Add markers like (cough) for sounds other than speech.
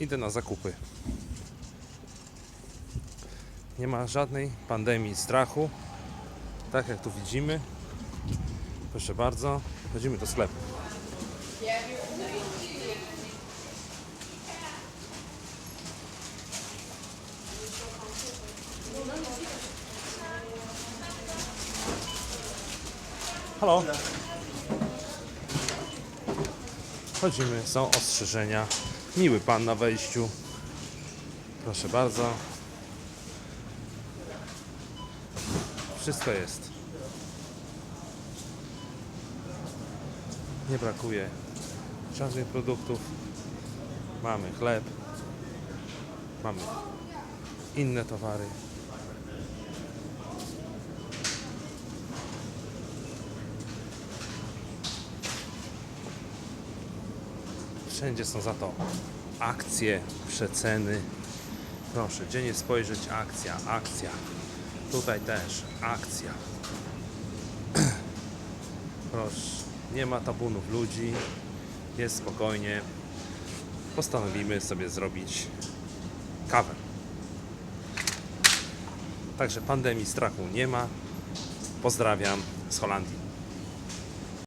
idę na zakupy. Nie ma żadnej pandemii strachu. Tak jak tu widzimy. Proszę bardzo, chodzimy do sklepu. Halo. Chodzimy, są ostrzeżenia. Miły pan na wejściu. Proszę bardzo. Wszystko jest. Nie brakuje żadnych produktów. Mamy chleb. Mamy inne towary. Wszędzie są za to akcje, przeceny. Proszę, gdzie nie spojrzeć, akcja, akcja. Tutaj też akcja. (clears throat) Proszę, nie ma tabunów ludzi, jest spokojnie. Postanowimy sobie zrobić kawę. Także pandemii strachu nie ma. Pozdrawiam z Holandii.